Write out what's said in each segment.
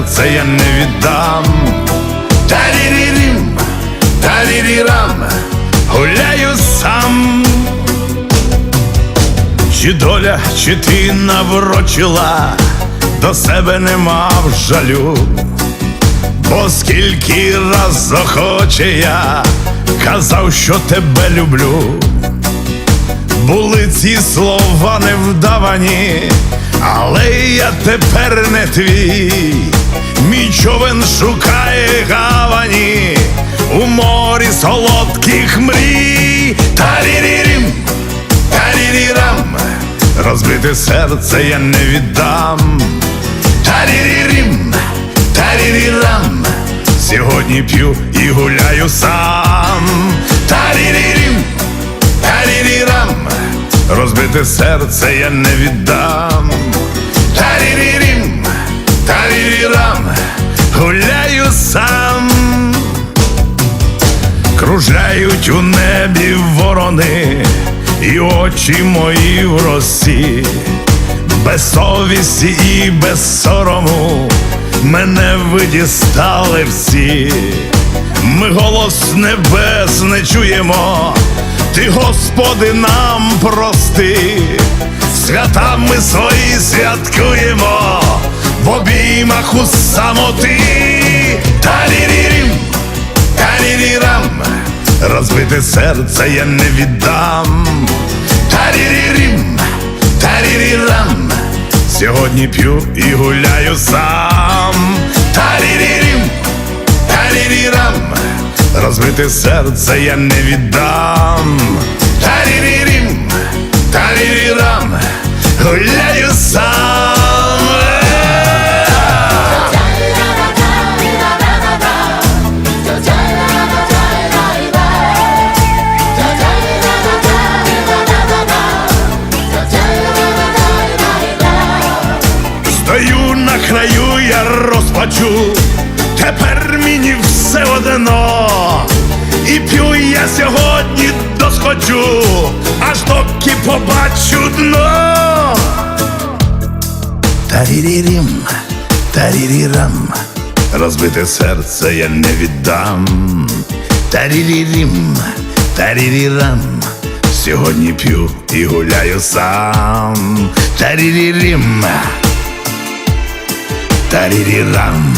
розбите серце я не віддам. Тарірірім, тарірірам, гуляю сам. Чи доля, чи ти наврочила, до себе не мав жалю, бо скільки раз захоче я казав, що тебе люблю. Були ці слова невдавані, але я тепер не твій. Мій човен шукає гавані у морі солодких мрій. Тарірірім, тарірірам, розбите серце я не віддам. Тарірірім, тарірірам, сьогодні п'ю і гуляю сам. Тарірірім, тарірірам, розбите серце я не віддам. Тарірірім, тарірірам, гуляю сам. Кружляють у небі ворони, і очі мої в росі, без совісті і без сорому мене видістали всі. Ми голос небес не чуємо, ти, Господи, нам прости, свята ми свої святкуємо в обіймах у самоти. Тарірірім, тарірірам, розбите серце я не віддам. Тарірірім, тарірірам, сьогодні п'ю і гуляю сам. Тарірірім, тарірірам, розбите серце я не віддам. Тарірірім, тарірірам, гуляю сам. Краю, я розпачу, тепер мені все одно. І п'ю я сьогодні досхочу, аж доки побачу дно. Тарірірім, тарірірам, розбите серце я не віддам. Тарірірім, тарірірам, сьогодні п'ю і гуляю сам. Тарірірім. Тарірірам.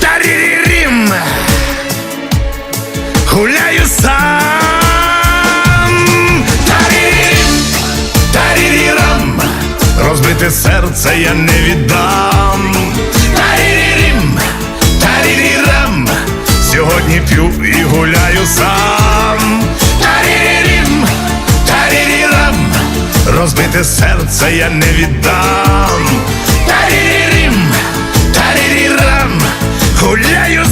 Тарірірім. Гуляю сам. Тарірім. Тарірірам. Розбите серце я не віддам. Тарірірім. Тарірірам. Сьогодні п'ю і гуляю сам. Розбите серце я не віддам. Тарірім, тарірірам, гуляю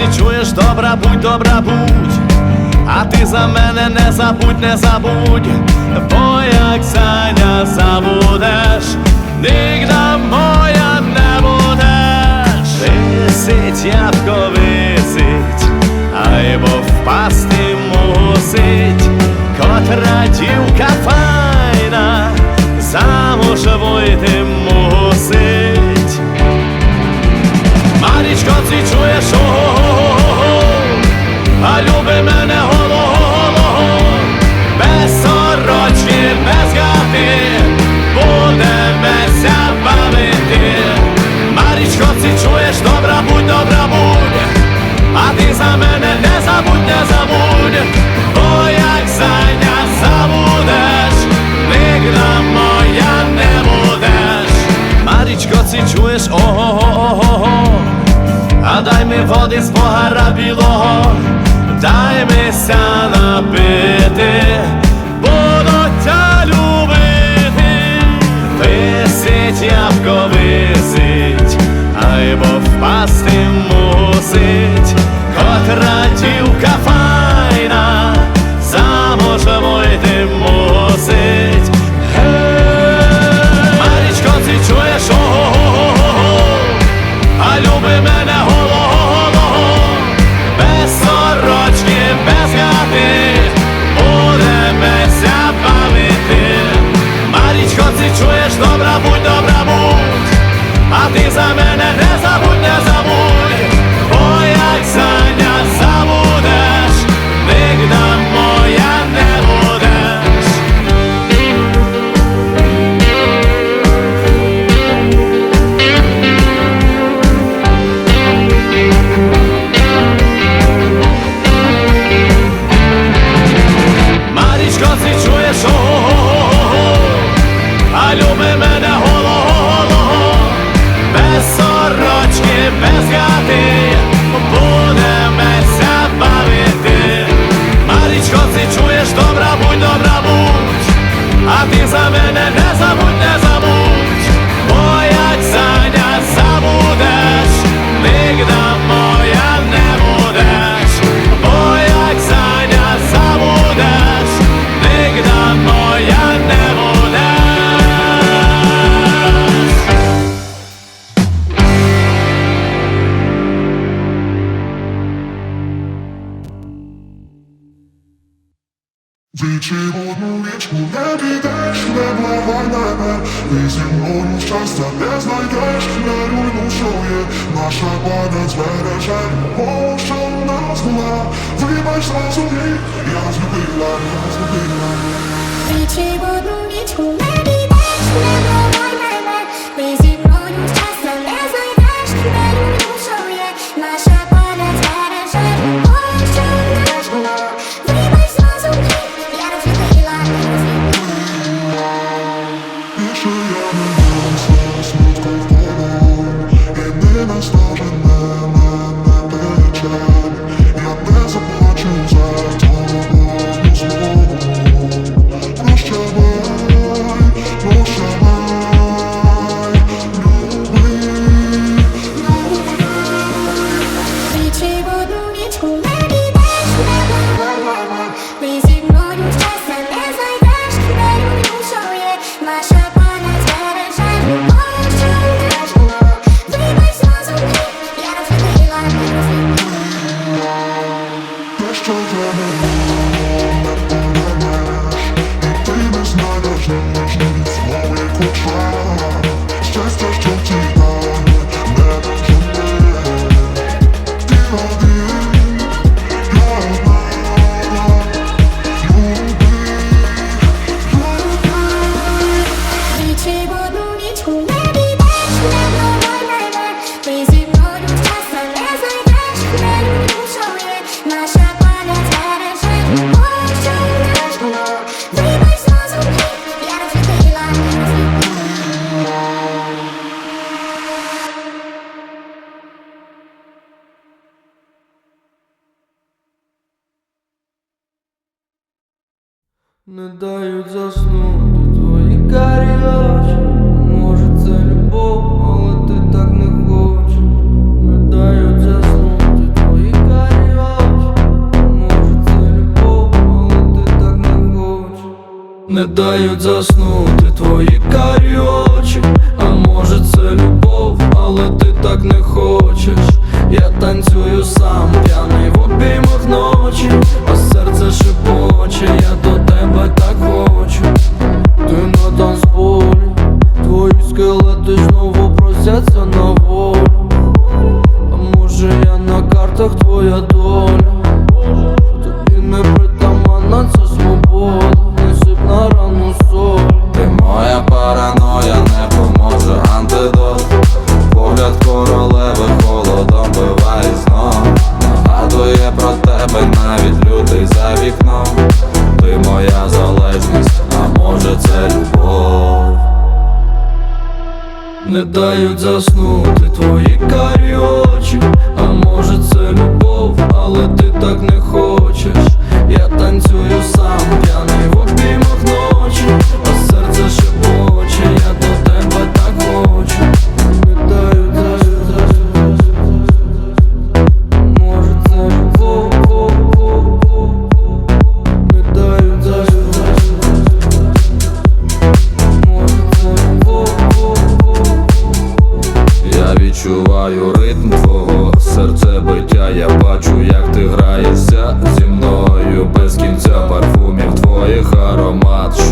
Ти чуєш, добра будь, добра будь, а ти за мене не забудь, не забудь, бо як Саня забудеш, нігда моя не будеш. Висить, ябко висить, айбо впасти мусить, Чуєш? Ого-го-ого-го, а дай ми води з погара білого, дай ми сяна. любить мене голого голого, без сорочки, без гати, будемеся бавити. Марічко, ти чуєш, добра будь, добра будь, а ти за мене не забудь, не забудь. never had that bad Reason on trust that there's my cash Not on no show yet Наша память бережем Мовчав нас була Вибач нас у ній Я злюбила, я злюбила Речі в одну ніч у мене Десь не бувай мене Reason Не дають заснути твої карі очі Може це любов, але ти так не хочеш. Не дають заснути твої карі очі Може це любов, але ти так не хочеш. Не дають заснути твої карі очі А може це любов, але ти так не хочеш. Я танцюю сам, п'яний в обіймах ночі, а серце шепоче, я тут не дають заснути твої карі очі, а може це любов, але ти так не хочеш, я танцюю сам Я бачу, як ти граєшся зі мною без кінця парфумів твоїх аромат.